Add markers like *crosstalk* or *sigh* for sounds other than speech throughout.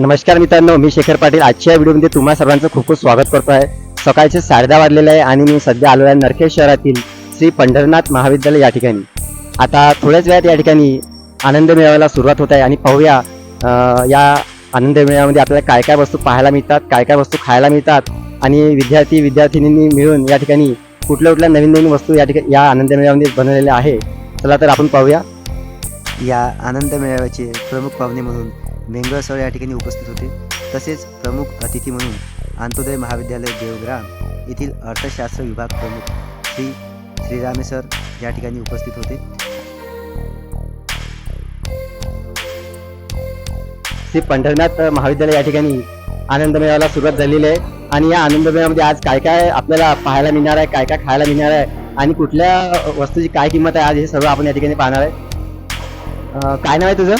नमस्कार मित्रांनो मी शेखर पाटील. आजच्या व्हिडिओमध्ये तुम्हा सर्वांचं खूप खूप स्वागत करतो आहे. सकाळचे साडेदहा वाजलेले आहे आणि मी सध्या आलो आहे नरखेड शहरातील श्री पंढरनाथ महाविद्यालय या ठिकाणी. आता थोड्याच वेळात या ठिकाणी आनंद मेळाव्याला सुरुवात होत आहे आणि पाहूया या आनंद मेळाव्यामध्ये आपल्याला काय काय वस्तू पाहायला मिळतात काय काय वस्तू खायला मिळतात आणि विद्यार्थी विद्यार्थिनींनी मिळून या ठिकाणी कुठल्या कुठल्या नवीन नवीन वस्तू या ठिकाणी या आनंद मेळाव्यामध्ये बनवलेल्या आहे. चला तर आपण पाहूया. या आनंद मेळाव्याचे प्रमुख पाहुणे म्हणून मेंगळ सर या ठिकाणी उपस्थित होते. तसेच प्रमुख अतिथी म्हणून अंत्योदय महाविद्यालय देवग्राम येथील अर्थशास्त्र विभाग प्रमुख श्री श्रीरामे सर या ठिकाणी उपस्थित होते. श्री पंढरनाथ महाविद्यालय या ठिकाणी आनंद मेळाव्याला सुरुवात झालेली आहे. आणि या आनंद आज काय काय आपल्याला पाहायला मिळणार आहे काय काय खायला मिळणार आहे आणि कुठल्या वस्तूची काय किंमत आहे आज हे सर्व आपण या ठिकाणी पाहणार आहे. काय नाव आहे तुझं?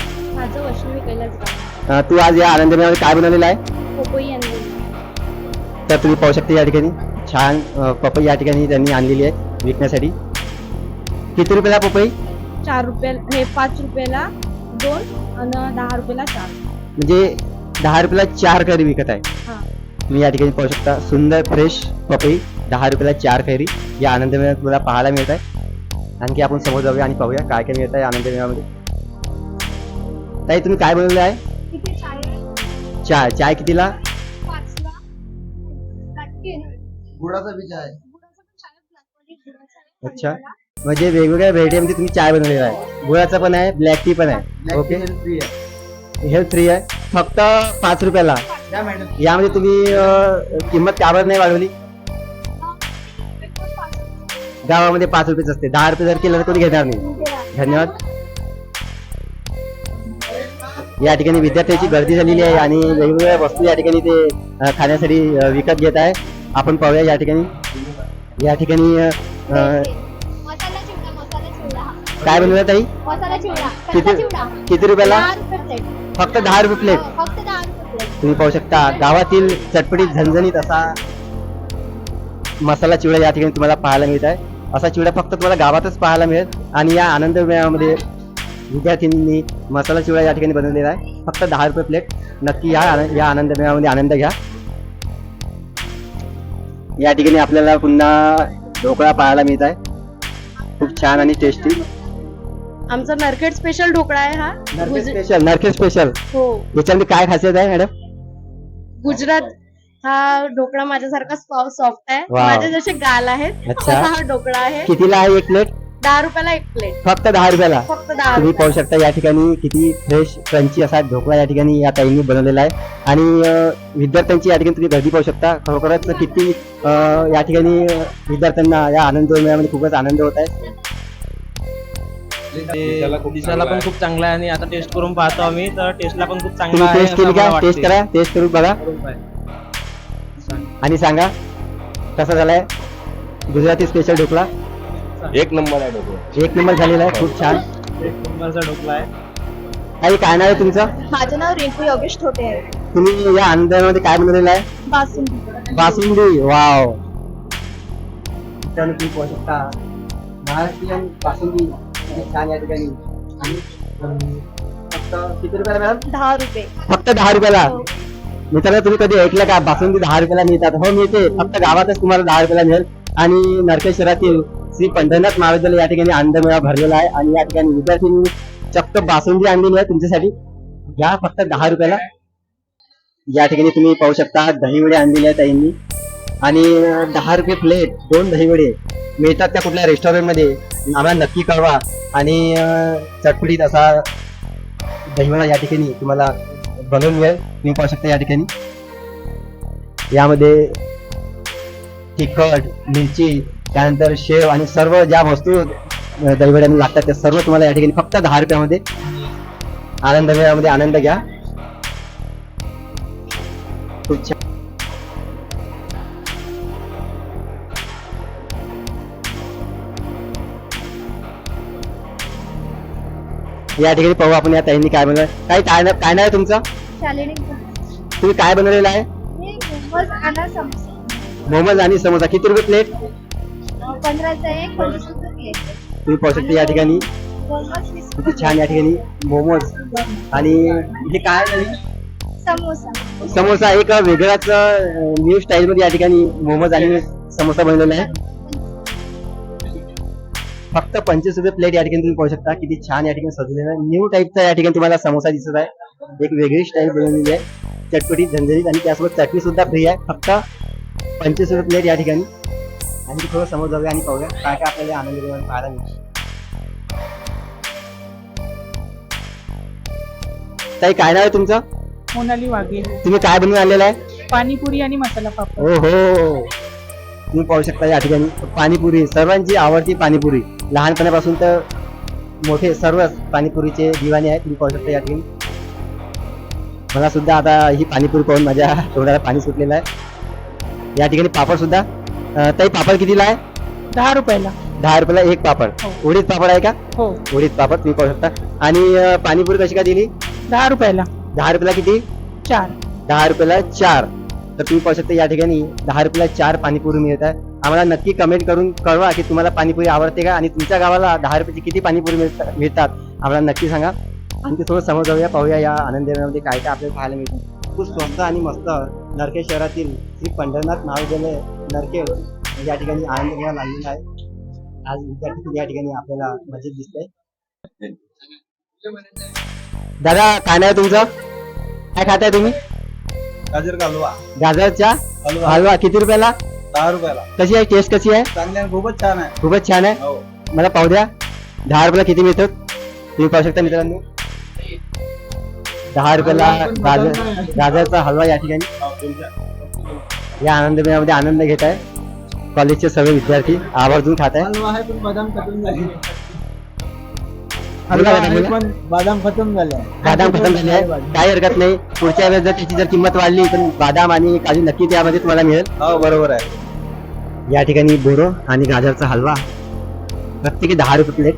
अं, तू आज या आनंद काय बनवलेलं आहे? पोपोई आणली. तर तुम्ही पाहू शकता या ठिकाणी. छान अं, पपई या ठिकाणी त्यांनी आणलेली आहे विकण्यासाठी. किती रुपयाला पपई? चार रुपयाला हे पाच रुपयाला दोन आणि दहा रुपयाला चार. म्हणजे दहा रुपयाला चार कैरी विकत आहे. हा. तुम्ही या ठिकाणी पाहू शकता सुंदर फ्रेश पपई दहा रुपयाला चार कैरी. या आनंद मेळ्यात तुम्हाला पाहायला मिळत आहे. आणखी आपण समोर जाऊया आणि पाहूया काय काय मिळत आहे आनंद मेळ्यामध्ये ताई तुम्ही काय बनवलं आहे? चाय चाय चाय कितीला? पाचला. गुळाचा बीज आहे. अच्छा. म्हणजे वेगवेगळ्या व्हेरायटीमध्ये तुम्ही चाय बनवलेला आहे. गुळाचा पण आहे ब्लॅक टी पण आहे. ओके हेल्थ फ्री आहे. फक्त पाच रुपयाला. यामध्ये तुम्ही अं, किंमत त्यावर नाही वाढवली? गावामध्ये पाच रुपयेच असते. दहा रुपये जर केलं तर कोणी घेणार नाही. धन्यवाद. या ठिकाणी विद्यार्थ्यांची गर्दी झालेली आहे आणि वेगवेगळ्या वस्तू या ठिकाणी ते खाण्यासाठी विकत घेत आहे. आपण पाहूया या ठिकाणी. या ठिकाणी काय बनवलं ताई? किती किती रुपयाला? फक्त दहा रुपये प्लेट फक्त दहा रुपये प्लेट तुम्ही पाहू शकता गावातील चटपटीत झणझणीत असा मसाला चिवडा या ठिकाणी तुम्हाला पाहायला मिळत आहे. असा चिवडा फक्त तुम्हाला गावातच पाहायला मिळेल आणि या आनंद मेळामध्ये विद्यार्थ्यांनी मसाला चिवडा या ठिकाणी बनवलेला आहे. फक्त दहा रुपये प्लेट नक्की या या आनंद मेळामध्ये आनंद घ्या. या ठिकाणी आपल्याला पुन्हा ढोकळा पाहायला मिळत आहे. खूप छान आणि टेस्टी आमचा नरखेड स्पेशल ढोकळा आहे हा. गुज- स्पेशल नरखे स्पेशल हो. याच्यामध्ये काय खासियत आहे मॅडम गुजरात हा ढोकळा माझ्यासारखा सॉफ्ट आहे. वाव. माझे जसे गाल आहेत अच्छा. तसा हा ढोकळा आहे. कितीला आहे एक प्लेट दहा रुपयाला एक प्लेट फक्त दहा रुपयाला? फक्त दहा तुम्ही पाहू शकता या ठिकाणी किती फ्रेश क्रंची असा ढोकळा या ठिकाणी या ताईंनी बनवलेला आहे. आणि अं, विद्यार्थ्यांची या ठिकाणी तुम्ही गर्दी पाहू शकता. खरोखरच किती अं, या ठिकाणी विद्यार्थ्यांना या आनंद मेळामध्ये खूपच आनंद होत आहे. ते दिसायला पण खूप चांगला आहे आणि आता टेस्ट करून पाहतो आम्ही. तर टेस्टला पण खूप चांगला तुम्ही आहे टेस्ट केली का? टेस्ट वाटते. करा टेस्ट करून बघा. आणि सांगा कसा झालाय? गुजराती स्पेशल ढोकळा? एक नंबर आहे डोकं. एक नंबर झालेला आहे खूप छान. एक नंबरचा ढोकला आहे. काही काय नाव आहे तुमचं? माझं नाव रिंकू योगेश ठोटे आहे. तुम्ही या आनंदामध्ये काय बनवलेलं आहे? बासुंदी. बासुंदी वाव. तुम्ही पाहू शकता महाराष्ट्रीयन बासुंदी किती छान या ठिकाणी. आणि अं, फक्त किती रुपयाला मॅडम? दहा रुपये. फक्त दहा रुपयाला? हो. मित्रांनो तुम्ही कधी ऐकलं का? बासुंदी दहा रुपयाला मिळतात. हो मिळते. फक्त गावातच तुम्हाला दहा रुपयाला मिळेल. आणि नरकेश्वरातील श्री पंढरनाथ महाविद्यालय या ठिकाणी आनंद भरलेला आहे. आणि या ठिकाणी विद्यार्थ्यांनी चक्क बासुंदी आणलेली आहे तुमच्यासाठी. घ्या फक्त दहा रुपयाला. या ठिकाणी तुम्ही पाहू शकता दहीवडे आणलेले आहेत ताईंनी. आणि दहा रुपये प्लेट दोन दहीवडे. मिळतात त्या कुठल्या रेस्टॉरंटमध्ये आम्हाला नक्की कळवा. आणि चटपटीत असा दहीवडा या ठिकाणी तुम्हाला बनवून मिळेल. तुम्ही पाहू शकता या ठिकाणी. यामध्ये तिखट मिरची त्यानंतर शेव आणि सर्व ज्या वस्तू अं, दहीवड्यामध्ये लागतात त्या सर्व तुम्हाला या ठिकाणी फक्त दहा रुपयामध्ये आनंद मेळामध्ये आनंद घ्या. खूप छान. या ठिकाणी पाहू आपण या ताईंनी काय बनवलं. काही काय काय नाही तुमचं? तुम्ही काय बनवलेलं आहे? मोमोज आणा समोसा किती रुपये प्लेट पंधराचा एक पंचवीस रुपये प्लेट तुम्ही पाहू शकता या ठिकाणी. मोमोज वीस किती छान या ठिकाणी. मोमोज. आणि हे काय नवीन? समोसा. समोसा एक वेगळाच न्यू स्टाईल मध्ये या ठिकाणी मोमोज आणि समोसा बनवलेला आहे. फक्त पंचवीस रुपये प्लेट या ठिकाणी तुम्ही पाहू शकता. किती छान या ठिकाणी सजलेला आहे. न्यू टाईपचा या ठिकाणी तुम्हाला समोसा दिसत आहे. एक वेगळी स्टाईल बनवलेली आहे. चटपटी झणझणीत आणि त्यासोबत चटणी सुद्धा फ्री आहे. फक्त पंचवीस रुपये प्लेट या ठिकाणी. आणि थोडं समोर जाऊया आणि पाहूया काय काय आपल्याला आनंद पाहायला मिळतं. ताई काय नाव आहे तुमचं? मोनाली वाघे. तुम्ही काय बनवून आणलेलं आहे? पाणीपुरी आणि मसाला पापड. हो हो तुम्ही पाहू शकता या ठिकाणी पाणीपुरी सर्वांची आवडती पाणीपुरी. लहानपणापासून तर मोठे सर्व पाणीपुरीचे दिवाणे आहेत तुम्ही पाहू शकता या ठिकाणी. मला सुद्धा आता ही पाणीपुरी पाहून माझ्या *laughs* तोंडाला पाणी सुटलेलं आहे. या ठिकाणी पापड सुद्धा. अं, ताई पापड कितीला आहे? दहा रुपयाला. दहा रुपयाला एक पापड. हो. उडीद पापड आहे का? हो. उडीद पापड तुम्ही पाहू शकता. आणि अं, पाणीपुरी कशी का दिली? दहा रुपयाला. दहा रुपयाला किती? चार. दहा रुपयाला चार. तर तुम्ही पाहू शकता या ठिकाणी दहा रुपयाला चार पाणीपुरी मिळत आहे. आम्हाला नक्की कमेंट करून कळवा की तुम्हाला पाणीपुरी आवडते का? आणि तुमच्या गावाला दहा रुपयाची किती पाणीपुरी मिळत- मिळतात? आम्हाला नक्की सांगा. आणखी थोडं समोर जाऊया पाहूया या आनंदमध्ये काय काय आपल्याला पाहायला मिळतं. खूप स्वस्त आणि मस्त नरके शहरातील श्री पंढरनाथ महाविद्यालय नरके या ठिकाणी आनंद मेळा लागलेला आहे. आज विद्यार्थी या ठिकाणी आपल्याला मजेत दिसतंय. दादा काय नाही तुमचं? काय खाताय तुम्ही? गाजर कालवा. गाजरच्या हलवा हलवा किती रुपयाला? दहा रुपयाला. कशी आहे? टेस्ट कशी आहे? चांगले आहे, खूपच छान आहे. खूपच छान आहे? हो. मला पाहू द्या. दहा रुपयाला किती मिळतात? तुम्ही पाहू शकता मित्रांनो. दहा रुपयाला गाजर गाजरचा हलवा या ठिकाणी. या आनंद मेळ्यामध्ये आनंद घेत आहे. कॉलेजचे सर्व विद्यार्थी आवर्जून खात आहे. हलवा आहे पण बदाम खतम झाले. बदाम खतम झाले. बादाम खतम झाले आहे. काही हरकत नाही. पुढच्या वेळेस जर त्याची जर किंमत वाढली तर बादाम आणि काजू नक्की त्यामध्ये तुम्हाला मिळेल. हो बरोबर आहे. या ठिकाणी बोरो आणि गाजरचा हलवा. प्रत्येकी दहा रुपये प्लेट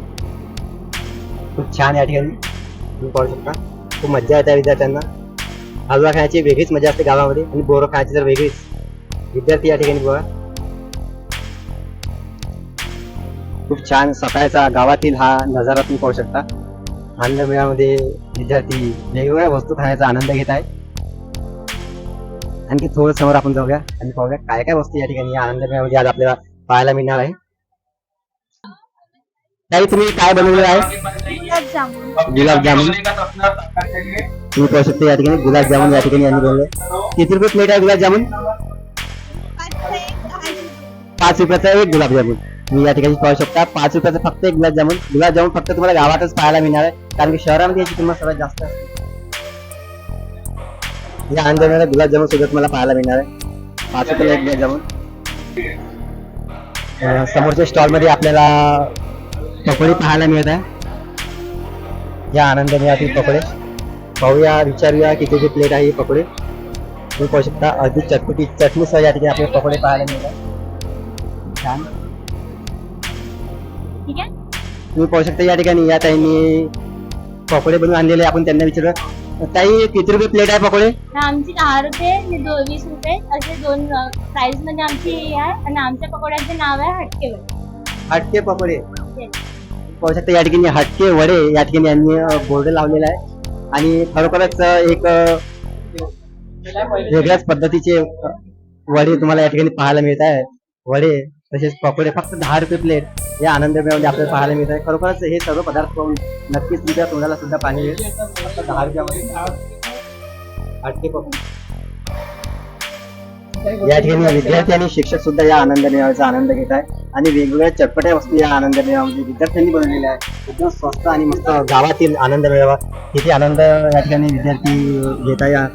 खूप छान या ठिकाणी. तुम्ही पाहू शकता. खूप मज्जा येते विद्यार्थ्यांना. हलवा खाण्याची वेगळीच मजा असते गावामध्ये आणि बोरो खाण्याची तर वेगळीच. विद्यार्थी या ठिकाणी बघा. खूप छान सकाळचा गावातील हा नजारा तुम्ही पाहू शकता. आनंद मेळ्यामध्ये विद्यार्थी वेगवेगळ्या वस्तू खाण्याचा आनंद घेत आहे आणखी थोडं समोर आपण जाऊया आणि पाहूया काय काय वस्तू या ठिकाणी या आनंद मेळ्यामध्ये आज आपल्याला पाहायला मिळणार आहे. ताई तुम्ही काय बनवलेलं आहे? गुलाबजामुन गुलाबजामुन तुम्ही पाहू शकता या ठिकाणी. गुलाबजामुन या ठिकाणी यांनी बनवले किती रुपये प्लेट आहे गुलाबजामुन पाच रुपयाचा एक गुलाबजामुन तुम्ही या ठिकाणी पाहू शकता. पाच रुपयाचा फक्त एक गुलाबजामुन गुलाबजामुन फक्त तुम्हाला गावातच पाहायला मिळणार आहे. कारण की शहरामध्ये याची किंमत सर्वात जास्त असते या आंदोलनाला गुलाबजामुन सुद्धा तुम्हाला पाहायला मिळणार आहे. पाच रुपयाला एक गुलाबजामुन समोरच्या स्टॉलमध्ये आपल्याला पकोडे पाहायला मिळत आहे. या आनंद मेळ्यातील पकोडे. पाहूया विचारूया किती किती प्लेट आहे ही पकोडे. तुम्ही पाहू शकता अगदी चटपटी चटणीसह या ठिकाणी आपल्याला पकोडे पाहायला मिळतात. छान. ठीक आहे. तुम्ही पाहू शकता या ठिकाणी या ताईंनी पकोडे बनवून आणलेले आपण त्यांना विचारलं ताई किती रुपये प्लेट आहे पकोडे? आमची दहा रुपये वीस रुपये असे दोन प्राइसमध्ये आमची आहे आणि आमच्या पकोड्यांचे नाव आहे हटकेवर हटके पकोडे. पाहू शकता या ठिकाणी हटके वडे या ठिकाणी यांनी बोर्ड लावलेला आहे. आणि खरोखरच एक वेगळ्याच पद्धतीचे वडे तुम्हाला या ठिकाणी पाहायला मिळत आहे. वडे तसेच पकोडे फक्त दहा रुपये प्लेट या आनंदमेमध्ये आपल्याला पाहायला मिळत आहे. खरोखरच हे सर्व पदार्थ पाहून नक्कीच तुमच्या तोंडाला सुद्धा पाणी येईल. फक्त दहा रुपयामध्ये. हटके पकोडे. या ठिकाणी विद्यार्थी आणि शिक्षक सुद्धा या आनंद मेळाव्याचा आनंद घेत आहे आणि वेगवेगळ्या चटपट्या वस्तू या आनंद मेळाव्यामध्ये विद्यार्थ्यांनी बनवलेल्या आहेत. एकदम स्वस्त आणि मस्त गावातील आनंद मेळावा. किती आनंद या ठिकाणी विद्यार्थी घेत या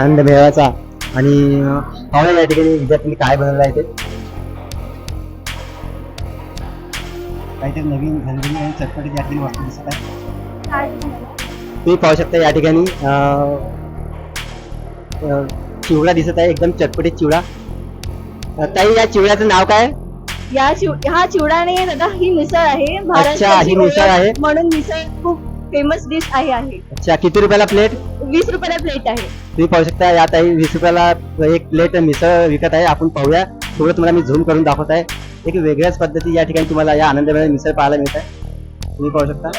आनंद मेळाव्याचा. आणि पाहूया या ठिकाणी विद्यार्थ्यांनी काय बनवलं आहे ते. काहीतरी नवीन झणझणी आणि चटपटीत या ठिकाणी वस्तू दिसत आहे तुम्ही पाहू शकता या ठिकाणी चिवडा दिसत आहे एकदम चटपटीत चिवडा. ताई या चिवड्याचं नाव काय? या चिव हा चिवडा नाही दादा ही मिसळ आहे. महाराष्ट्राची ही मिसळ आहे. म्हणून मिसळ खूप फेमस डिश आहे आहे. अच्छा किती रुपयाला प्लेट वीस रुपयाला प्लेट आहे. तुम्ही पाहू शकता या ताई वीस रुपयाला एक प्लेट मिसळ विकत आहे. आपण पाहूया. थोडं तुम्हाला मी झूम करून दाखवत आहे. एक वेगळ्याच पद्धती या ठिकाणी तुम्हाला या आनंदमेळ्यात मिसळ पाहायला मिळत आहे. तुम्ही पाहू शकता.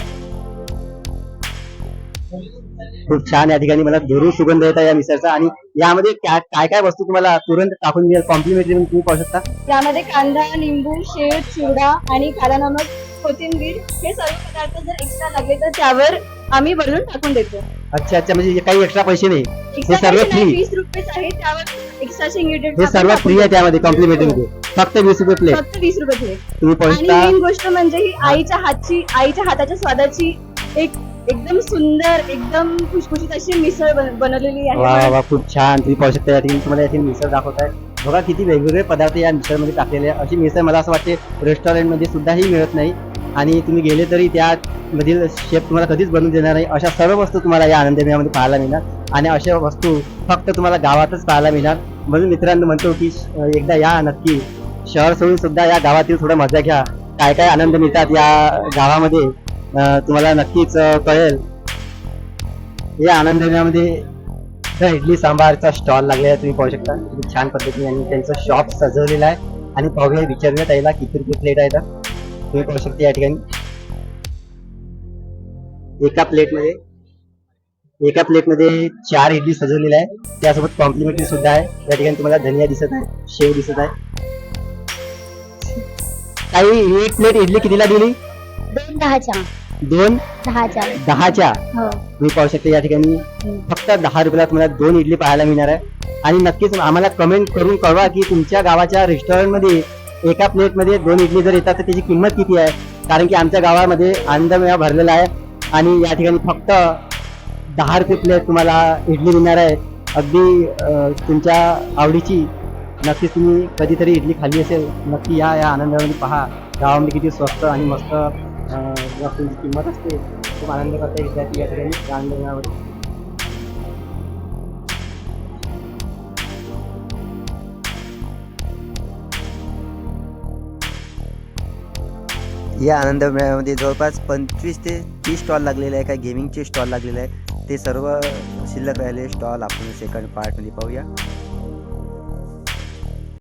खूप छान या ठिकाणी मला दुरून सुगंध येत आहे या मिसळचा. आणि यामध्ये काय काय वस्तू तुम्हाला तुरंत टाकून मिळेल? कॉम्प्लिमेंटरी म्हणून तुम्ही पाहू शकता. यामध्ये कांदा लिंबू शेव चिवडा आणि काला नमक कोथिंबीर हे सर्व पदार्थ जर एक्स्ट्रा लागले तर त्यावर आम्ही बनवून टाकून देतो. अच्छा अच्छा म्हणजे काही एक्स्ट्रा पैसे नाही. एक्स्ट्रा सर्व free? वीस रुपयेच आहे त्यावर एक्स्ट्राचे इंग्रेडियंट हे सर्व फ्री आहे त्यामध्ये कॉम्प्लिमेंटरी मध्ये. फक्त वीस रुपये प्लेट फक्त वीस रुपये प्लेट तुम्ही पाहू आणि शकता. मेन गोष्ट म्हणजे ही. आईच्या हातची आईच्या हाताच्या स्वादाची एक एकदम सुंदर एकदम खुशखुशीत अशी मिसळ बन- बनवलेली वा आहे. वा खूप छान. तुम्ही पाहू शकता या ठिकाणी तुम्हाला याची मिसळ दाखवत आहे बघा किती वेगवेगळे पदार्थ या मिसळमध्ये टाकलेले आहे अशी मिसळ मला असं वाटते रेस्टॉरंटमध्ये सुद्धाही मिळत नाही. आणि तुम्ही गेले तरी त्यामधील शेफ तुम्हाला कधीच बनवून देणार नाही. अशा सर्व वस्तू तुम्हाला या आनंद आनंदमेळामध्ये पाहायला मिळणार. आणि अशा वस्तू फक्त तुम्हाला गावातच पाहायला मिळणार. म्हणून मित्रांनो म्हणतो की अं, एकदा या नक्की शहर सोडून सुद्धा या गावातील थोडं मजा घ्या. काय काय आनंद मिळतात या गावामध्ये? तुम्हाला नक्कीच कळेल. या आनंदमेळामध्ये इडली सांबारचा स्टॉल लागलेला आहे तुम्ही पाहू शकता. किती छान पद्धतीने आणि त्यांचं शॉप सजवलेलं आहे. आणि पाहूया विचारूया त्याला किती रुपये प्लेट आहे तर तुम्ही पाहू शकता या ठिकाणी. एका प्लेटमध्ये एका प्लेटमध्ये चार इडली सजवलेल्या आहे त्यासोबत कॉम्प्लिमेंटरी सुद्धा आहे. या ठिकाणी तुम्हाला धनिया दिसत आहे शेव दिसत आहे. काही एक प्लेट इडली कितीला दिली? दोन दहाच्या. दोन दहाच्या. दहाच्या. हो. तुम्ही पाहू शकता या ठिकाणी फक्त दहा रुपयाला तुम्हाला दोन इडली पाहायला मिळणार आहे. आणि नक्कीच आम्हाला कमेंट करून कळवा की तुमच्या गावाच्या रेस्टॉरंटमध्ये एका प्लेटमध्ये दोन इडली जर येतात तर त्याची किंमत किती आहे? कारण की आमच्या गावामध्ये आनंदमेळा भरलेला आहे. आणि या ठिकाणी फक्त दहा रुपये प्लेट तुम्हाला इडली मिळणार आहे. अगदी तुमच्या आवडीची. नक्कीच तुम्ही कधीतरी इडली खाल्ली असेल नक्की या या आनंदामध्ये पहा. गावामध्ये किती स्वस्त आणि मस्त वस्तूंची किंमत असते खूप आनंद करता येतात या ठिकाणी या आनंदमेळामध्ये या आनंद मेळ्यामध्ये जवळपास पंचवीस ते तीस स्टॉल लागलेले आहे काय गेमिंगचे स्टॉल लागलेले आहे ते सर्व शिल्लक राहिले स्टॉल आपण सेकंड पार्टमध्ये पाहूया.